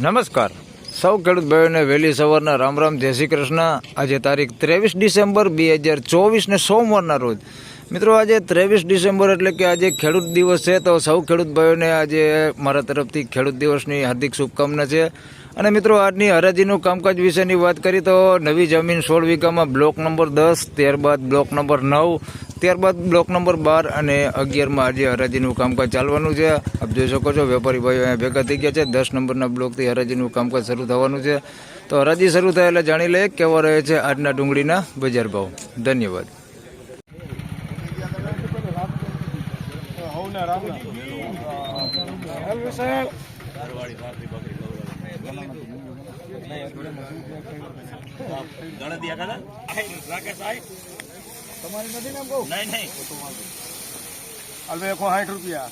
નમસ્કાર. સૌ ખેડૂત ભાઈઓને વહેલી સવારના રામ રામ, જય શ્રી કૃષ્ણ. આજે તારીખ ત્રેવીસ ડિસેમ્બર બે હજાર ચોવીસને સોમવારના રોજ. મિત્રો, આજે ત્રેવીસ ડિસેમ્બર એટલે કે આજે ખેડૂત દિવસ છે, તો સૌ ખેડૂત ભાઈઓને આજે મારા તરફથી ખેડૂત દિવસની હાર્દિક શુભકામના છે. અને મિત્રો, આજની હરાજીનું કામકાજ વિશેની વાત કરી, તો નવી જમીન સોળ વીઘામાં બ્લોક નંબર દસ, ત્યારબાદ બ્લોક નંબર નવ ત્યારબાદ બ્લોક નંબર બાર અને અગિયારમાં આજે હરાજીનું કામકાજ ચાલવાનું છે. આપ જોઈ શકો છો, વેપારી ભાઈઓ અહીંયા ભેગા થઈ ગયા છે. દસ નંબરના બ્લોકથી હરાજીનું કામકાજ શરૂ થવાનું છે. તો હરાજી શરૂ થાય એટલે જાણી લઈએ કેવા રહે છે આજના ડુંગળીના બજાર ભાવ. ધન્યવાદ. હવે એકો સાઠ રૂપિયા.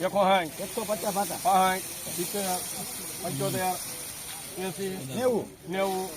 એકો સાઠ. એકસો પચાસ પાટા સાઠ સિત્તેર પંચોતેર એસી નેવું. નેવું.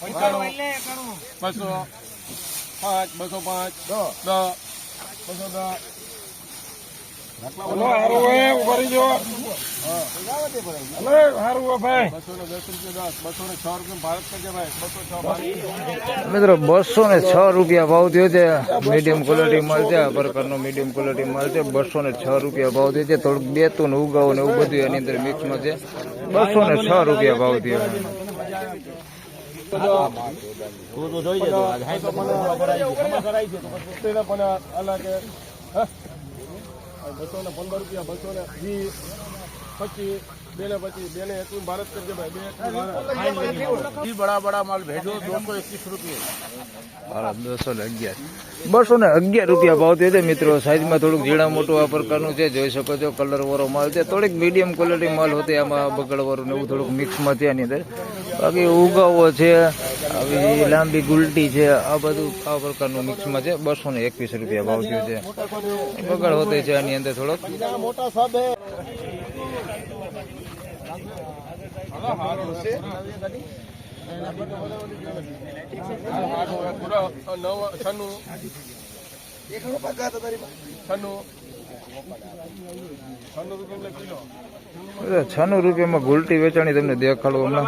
પંચાણું. બસો પાંચ બસો પાંચ દસ. બસો દસ. મિત્રો બસો ને છ રૂપિયા ભાવ થયો છે. મીડિયમ ક્વોલિટી મળશે આ પ્રકારનો મીડિયમ ક્વોલિટી મળશે. બસો ને છ રૂપિયા ભાવ થયો છે. થોડુંક બે તું ઉગાવો ને એવું બધું એની અંદર મિક્સમાં છે. બસો ને છ રૂપિયા ભાવ થયો. તું તો જોઈ હે? બસો ને પંદર રૂપિયા બસો ને વીસ પચીસ બે ને પચીસ એકવીસ ભારત કરજે ભાઈ. બે બડા બડા માલ ભેજો દોસો એકવીસ રૂપિયા. બસો ને અગિયાર. બસો ને અગિયાર રૂપિયા ભાવ થયો છે મિત્રો. સાઈઝમાં થોડુંક ઝીણા મોટું આ પ્રકારનું છે. જોઈ શકો છો કલર વાળો માલ છે. થોડીક મીડિયમ ક્વોલિટી માલ હતો આમાં બગડવાળું ને એવું થોડુંક મિક્સમાં છે આની અંદર. બાકી ઉગાવો છે. આવી લાંબી ગુલટી છે, આ બધું આ પ્રકારનું મિક્સમાં છે. બસો ને એકવીસ રૂપિયા ભાવ થયો છે. બગડ હોતે છે આની અંદર થોડોક. છન્નું રૂપિયામાં ગુલટી વેચાણી તમને દેખાડો હમણાં.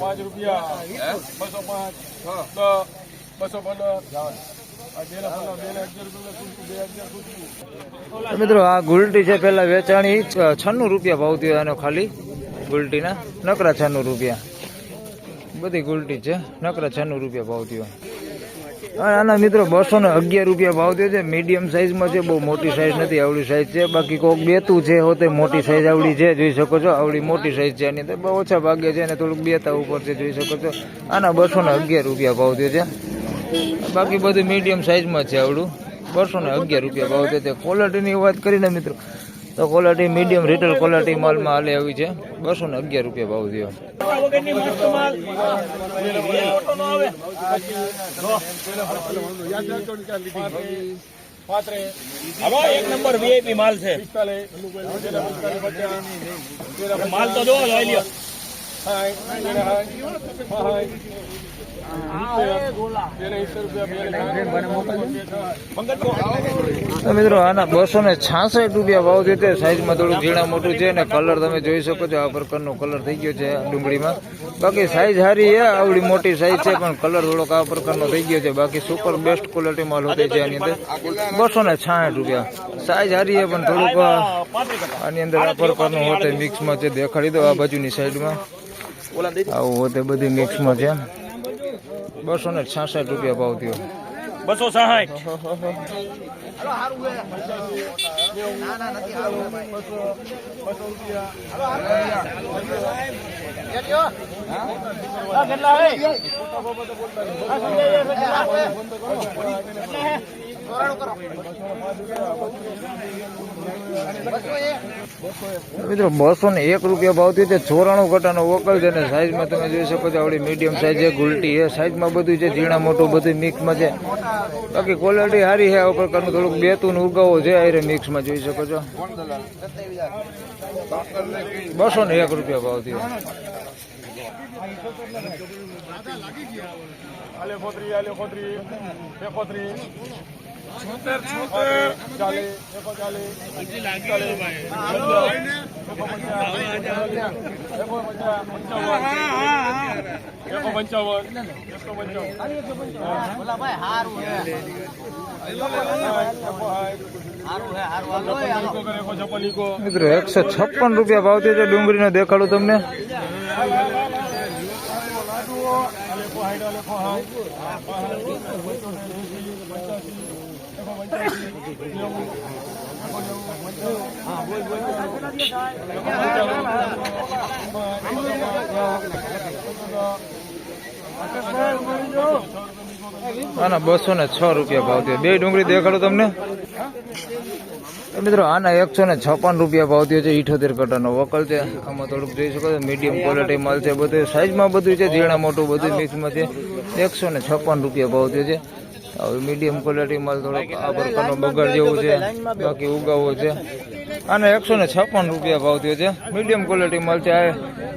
પાંચ રૂપિયા બસો પંદર મિત્રો, આ ગુલટી છે પેલા વેચાણી છન્નું રૂપિયા ભાવ થયો એનો ખાલી ગુલટીના. નકરા છન્નું રૂપિયા. બધી ગુલટી છે. નકરા છન્નું રૂપિયા ભાવ થયો. આના મિત્રો, બસો ને અગિયાર રૂપિયા ભાવ થયો છે. મીડિયમ સાઇઝમાં છે, બહુ મોટી સાઇઝ નથી, આવડી સાઇઝ છે. બાકી કોક બેતું છે, હોતે મોટી સાઇઝ આવડી છે, જોઈ શકો છો. આવડી મોટી સાઇઝ છે, આની અંદર બહુ ઓછા ભાગે છે અને થોડુંક બેતા ઉપર છે, જોઈ શકો છો. આના બસો ને અગિયાર રૂપિયા ભાવ થયો છે. બાકી બધું મીડિયમ સાઇઝમાં છે આવડું. બસો ને અગિયાર રૂપિયા ભાવ છે. તે ક્વોલિટીની વાત કરીને, મિત્રો તો ક્વોલિટી મીડિયમ રિટેલ ક્વોલિટી માલમાં હાલે આવી છે. બસો ને અગિયાર રૂપિયા ભાવ થયો. એક નંબર વીઆઈપી માલ છે માલ તો મિત્રો, આના બસો ને છાસઠ રૂપિયા ભાવ છે તે સાઈઝમાં થોડું ઝીણા મોટું છે અને કલર તમે જોઈ શકો છો, આ પ્રકારનો કલર થઈ ગયો છે ડુંગળીમાં. બાકી સાઈઝ સારી છે, આવડી મોટી સાઈઝ છે, પણ કલર થોડોક આ પ્રકારનો થઈ ગયો છે. બાકી સુપર બેસ્ટ ક્વોલિટી માલ હોતે છે આની અંદર. બસો ને છાસઠ રૂપિયા. સાઈઝ સારી છે, પણ થોડુંક આની અંદર આ પ્રકારનું હોતે મિક્સમાં છે. દેખાડી દો આ બાજુની સાઈડમાં આવું હોતે બધી મિક્સમાં છે. બસો ને છાસઠ રૂપિયા ભાવ થયો. બસો સાઠ મિત્રો, બસો ને એક રૂપિયા ભાવ થયો છે ચોરાણું કટાનો વકલ છે ને સાઈઝમાં તમે જોઈ શકો છો, આવડી મીડિયમ સાઈઝ છે, ગુલટી છે સાઈઝમાં બધું છે, ઝીણા મોટું બધું મિક્સમાં છે. બાકી ક્વોલિટી સારી છે, આ પ્રકારનું થોડુંક બેતું ને ઉગાવો છે આરે મિક્સમાં જોઈ શકો છો. બસો ને એક રૂપિયા ભાવ થયો આલે ખોતરી આલે ખોતરી એ ખોતરી છોતેર છોતેર ચાલે એકો ચાલે ચાલે એકો પંચાવન એકો પંચાવન એકો પંચાવન એકસો પંચાવન એકો છપ્પન ઇકો મિત્રો, એકસો છપ્પન રૂપિયા ભાવથી છે ડુંગળીનો દેખાડું તમને. આલેખો હાઈડ આલેખો હાઈડ આના બસો ને છ રૂપિયા ભાવ થયો. બે ડુંગળી દેખાડો તમને. મિત્રો, આના એકસો ને છપ્પન રૂપિયા ભાવ થયો છે, ઇઠોતેર કટાનો વકલ છે. આમાં થોડુંક જોઈ શકો છો મીડિયમ ક્વોલિટી માલ છે બધું. સાઈઝમાં બધું છે, ઝીણા મોટું બધું મિક્સમાં છે. એકસો ને છપ્પન રૂપિયા ભાવ થયો છે. હવે મીડિયમ ક્વોલિટી માલ થોડોક આ પ્રકારનો બગાડ જેવું છે બાકી ઉગાવો છે. આને એકસો ને છપ્પન રૂપિયા ભાવ થયો છે. મીડિયમ ક્વોલિટી માલ છે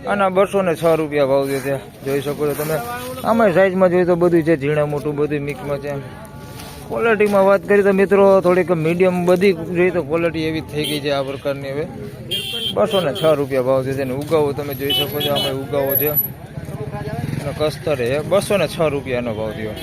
આના બસો ને છ રૂપિયા ભાવ થયો છે. જોઈ શકો છો તમે. આમાં સાઈઝમાં જોઈએ તો બધું છે ઝીણા મોટું બધું મિક્સમાં છે. ક્વોલિટીમાં વાત કરીએ તો મિત્રો થોડીક મીડિયમ બધી જોઈએ તો ક્વોલિટી એવી થઈ ગઈ છે આ પ્રકારની હવે. બસો ને છ રૂપિયા ભાવ છે. અને ઉગાવો તમે જોઈ શકો છો આમાં ઉગાવો છે. અને કસ્તર છે. બસો ને છ રૂપિયાનો ભાવ થયો.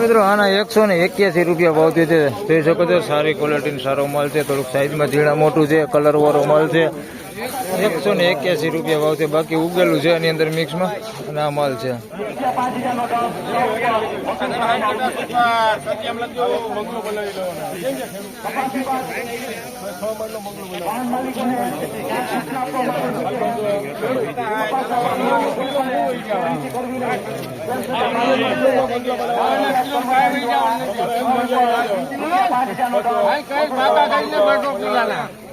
મિત્રો, આના એકસો ને એક્યાસી રૂપિયા ભાવ છે. જોઈ શકો છો, સારી ક્વોલિટીનો સારો માલ છે. થોડુંક સાઈઝમાં ઝીણા મોટું છે કલર વાળો માલ છે. એકસો ને એક્યાસી રૂપિયા ભાવ છે. બાકી ઉગેલું છે એની અંદર મિક્સમાં અને આ માલ છે. લખજો મંગલો બનાવી બેઠો કેમ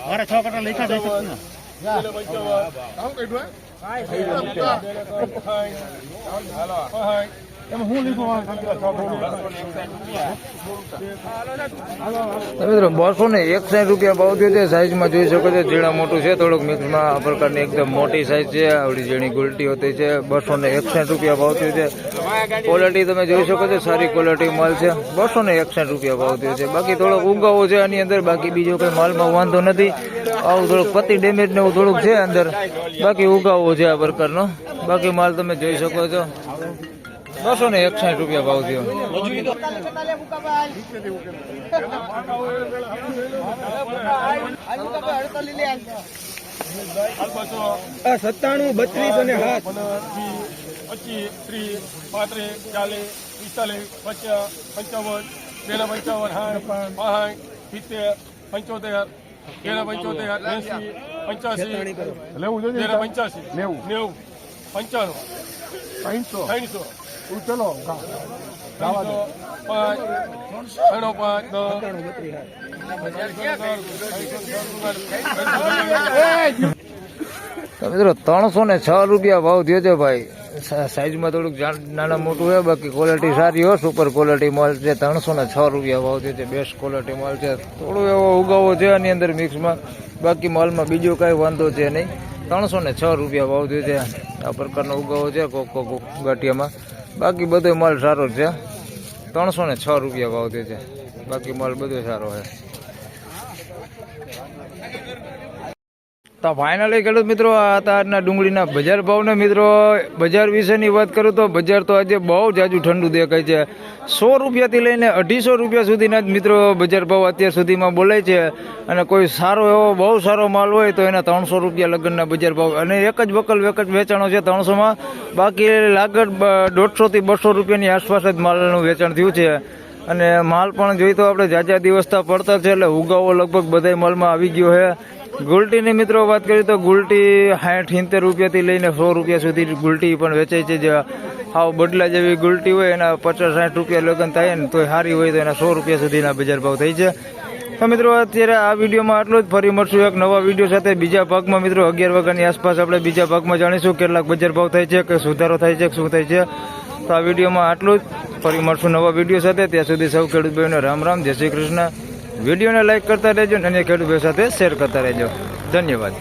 મારા છ કટા લેખા જઈ શકું ને મિત્રો, બસો ને એકસાઠ રૂપિયા ભાવ થયો છે. સાઈઝમાં જોઈ શકો છો, ઝીણા મોટું છે. થોડુંક મિક્સમાં આ પ્રકારની એકદમ મોટી સાઈઝ છે. આવડી ઝીણી ગુલટી હોતી છે. બસો ને એકસાઠ રૂપિયા ભાવ થયો છે. ક્વોલિટી તમે જોઈ શકો છો, સારી ક્વોલિટી માલ છે. બસો ને એકસાઠ રૂપિયા ભાવ થયો છે. બાકી થોડોક ઉગાવો છે આની અંદર, બાકી બીજો કોઈ માલમાં વાંધો નથી. આવું થોડુંક પતિ ડેમેજ ને એવું થોડુંક છે અંદર. બાકી ઉગાવો છે આ પ્રકારનો. બાકી માલ તમે જોઈ શકો છો. બસો ને એકસાઠ રૂપિયા ભાવ થયો સત્તાણું બત્રીસ અને હાથ પચીસ ત્રીસ પાંત્રીસ ચાલીસ પિસ્તાલીસ પચાસ પંચાવન પેલા પંચાવન સાઠ પાંઠ સિત્તેર પંચોતેર તેરા પંચોતેર એસી પંચ્યાસી લેવું જોઈએ પંચ્યાસી નેવું નેવું પંચાણું ત્રણસો ત્રણસો ચલો પાંચ ત્રણો પાંચ દસ તો મિત્રો, ત્રણસો ને છ રૂપિયા ભાવ થયો છે ભાઈ. સાઈઝમાં થોડુંક નાના મોટું હોય બાકી ક્વોલિટી સારી હોય સુપર ક્વોલિટી માલ છે. ત્રણસો ને છ રૂપિયા ભાવ થયો છે બેસ્ટ ક્વોલિટી માલ છે. થોડું એવો ઉગાવો છે આની અંદર મિક્સમાં બાકી માલમાં બીજો કાંઈ વાંધો છે નહીં. ત્રણસો ને છ રૂપિયા ભાવ થયો છે. આ પ્રકારનો ઉગાવો છે, કોક કોક ગાંઠિયામાં. બાકી બધો માલ સારો છે. ત્રણસો ને છ રૂપિયા ભાવ થયો છે. બાકી માલ બધો સારો છે. તો ફાઇનલી ખેડૂત મિત્રો, આ આજના ડુંગળીના બજાર ભાવને મિત્રો, બજાર વિશેની વાત કરું તો બજાર તો આજે બહુ જાજુ ઠંડુ દેખાય છે. સો રૂપિયાથી લઈને અઢીસો રૂપિયા સુધીના જ મિત્રો બજાર ભાવ અત્યાર સુધીમાં બોલાય છે. અને કોઈ સારો એવો, બહુ સારો માલ હોય તો એના ત્રણસો રૂપિયા લગ્નના બજાર ભાવ. અને એક જ બકલ એક જ વેચાણો છે ત્રણસોમાં. બાકી લાગત દોઢસોથી બસો રૂપિયાની આસપાસ જ માલનું વેચાણ થયું છે. અને માલ પણ જોઈએ તો આપણે જાજા દિવસતા પડતર છે, એટલે ઉગાવો લગભગ બધા માલમાં આવી ગયો છે. ગુલટીની મિત્રો વાત કરીએ તો ગુલટી સાઠ સિત્તેર રૂપિયાથી લઈને સો રૂપિયા સુધી ગુલટી પણ વેચાય છે. જે આવ બદલા જેવી ગુલટી હોય, એના પચાસ સાઠ રૂપિયા લગન થાય ને તો સારી હોય, તો એના સો રૂપિયા સુધીના બજાર ભાવ થઈ છે. તો મિત્રો, અત્યારે આ વિડીયોમાં આટલું જ. ફરી મળશું એક નવા વીડિયો સાથે. બીજા ભાગમાં મિત્રો, અગિયાર વાગ્યાની આસપાસ આપણે બીજા ભાગમાં જાણીશું કેટલાક બજાર ભાવ થાય છે કે સુધારો થાય છે, શું થાય છે. તો આ વિડીયોમાં આટલું જ. ફરી મળશું નવા વીડિયો સાથે. ત્યાં સુધી સૌ ખેડૂત ભાઈઓને રામ રામ. જય શ્રી કૃષ્ણ. વિડીયોને લાઇક કરતા રહેજો અને ખેડૂત ભાઈઓ સાથે શેર કરતા રહેજો. ધન્યવાદ.